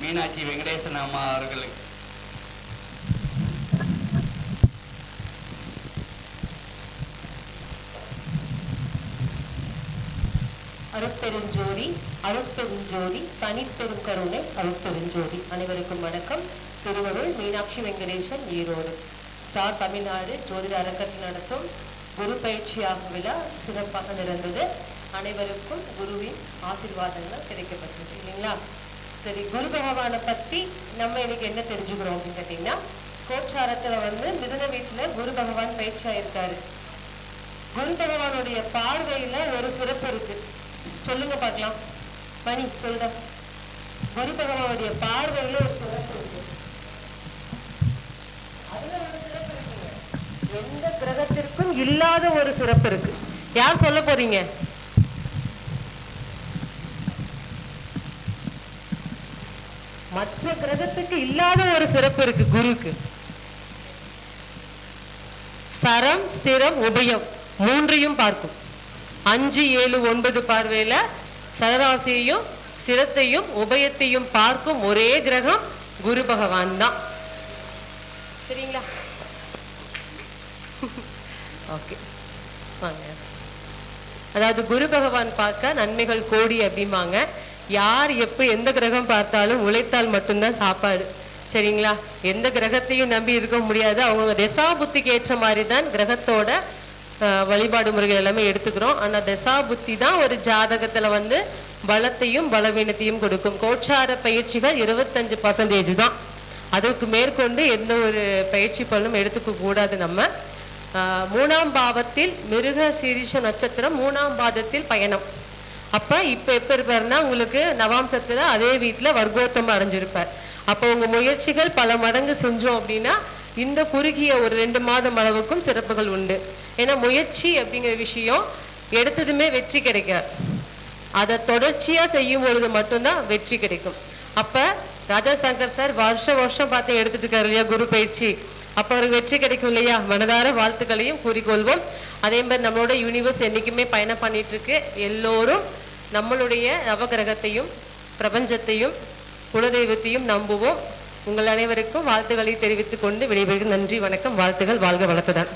மீனாட்சி வெங்கடேசன் அம்மா அவர்களுக்கு அருட்பெருஞ்சோதி அருட்பெருஞ்சோதி தனிப்பெரும் கருணை அருட்பெருஞ்சோதி அனைவருக்கும் வணக்கம். திருவருள் மீனாட்சி வெங்கடேசன் ஈரோடு. ஸ்டார் தமிழ்நாடு ஜோதிட அரங்கத்தில் நடத்தும் குரு பயிற்சியாகும் விழா சிறப்பாக நடந்தது. அனைவருக்கும் குருவின் ஆசீர்வாதங்கள் கிடைக்கப்பட்டது இல்லைங்களா? சரி குரு பகவானை பத்தி நம்ம இன்னைக்கு என்ன தெரிஞ்சுக்கிறோம் அப்படின்னு கேட்டீங்கன்னா கோச்சாரத்துல வந்து மிதுன வீட்டுல குரு பகவான் பயிற்சியா இருக்காரு குரு பகவானுடைய பார்வையில ஒரு சிறப்பு இருக்கு. சொல்லுங்க பார்க்கலாம். மணி சொல்லுங்க குரு பகவானுடைய பார்வையில ஒரு சிறப்பு இருக்கு. அதுல ஒரு சிறப்பு இருக்குங்க. எந்த கிரகத்திற்கும் இல்லாத ஒரு சிறப்பு இருக்கு. யார் சொல்ல போறீங்க? மற்ற கிரகத்துக்கு இல்லாத ஒரு சிறப்பு இருக்கு குருக்கு. சரம் ஸ்திரம் உபயம் மூன்றையும் பார்க்கும். அஞ்சு ஏழு ஒன்பது பார்வையில சரராசியையும் சிரத்தையும் உபயத்தையும் பார்க்கும் ஒரே கிரகம் குரு பகவான் தான். சரிங்களா? ஓகே. வாங்க. அதாவது குரு பகவான் பார்க்க நன்மைகள் கோடி அப்படிம்பாங்க. யார் எப்போ எந்த கிரகம் பார்த்தாலும் உழைத்தால் மட்டும்தான் சாப்பாடு. சரிங்களா? எந்த கிரகத்தையும் நம்பி இருக்க முடியாது. அவங்க திசா புத்திக்கு ஏற்ற மாதிரி தான் கிரகத்தோட வழிபாடு முறைகள் எல்லாமே எடுத்துக்கிறோம். ஆனா திசா புத்தி தான் ஒரு ஜாதகத்துல வந்து பலத்தையும் பலவீனத்தையும் கொடுக்கும். கோச்சார பயிற்சிகள் இருபத்தஞ்சு பர்சன்டேஜ் தான். அதற்கு மேற்கொண்டு எந்த ஒரு பயிற்சி பலனும் எடுத்துக்க கூடாது நம்ம. ஆஹ் மூணாம் பாவத்தில் மிருக சீரிஷ நட்சத்திரம் மூணாம் பாதத்தில் பயணம். அப்ப இப்ப எப்ப இருப்பாருன்னா உங்களுக்கு நவாம்சத்துல அதே வீட்டுல வர்க்கோத்தம் அடைஞ்சிருப்பார் அப்போ உங்க முயற்சிகள் பல மடங்கு செஞ்சோம் அப்படின்னா இந்த குறுகிய ஒரு ரெண்டு மாதம் அளவுக்கும் சிறப்புகள் உண்டு. ஏன்னா முயற்சி அப்படிங்கிற விஷயம் எடுத்ததுமே வெற்றி கிடைக்காது. அதை தொடர்ச்சியா செய்யும் பொழுது மட்டும்தான் வெற்றி கிடைக்கும். அப்ப ராஜா சங்கர் சார் வருஷ வருஷம் பார்த்து எடுத்துட்டு இருக்காரு இல்லையா குரு பயிற்சி. அப்போ அவருக்கு வெற்றி கிடைக்கும் இல்லையா? மனதார வாழ்த்துக்களையும் கூறிக்கொள்வோம். அதே மாதிரி நம்மளோட யூனிவர்ஸ் என்னைக்குமே பயணம் பண்ணிட்டு இருக்கு எல்லோரும் நம்மளுடைய நவகிரகத்தையும் பிரபஞ்சத்தையும் குலதெய்வத்தையும் நம்புவோம். உங்கள் அனைவருக்கும் வாழ்த்துக்களை தெரிவித்துக் கொண்டு விடைபெறுகிறேன். நன்றி வணக்கம். வாழ்த்துகள் வாழ்க வளர்த்துதான்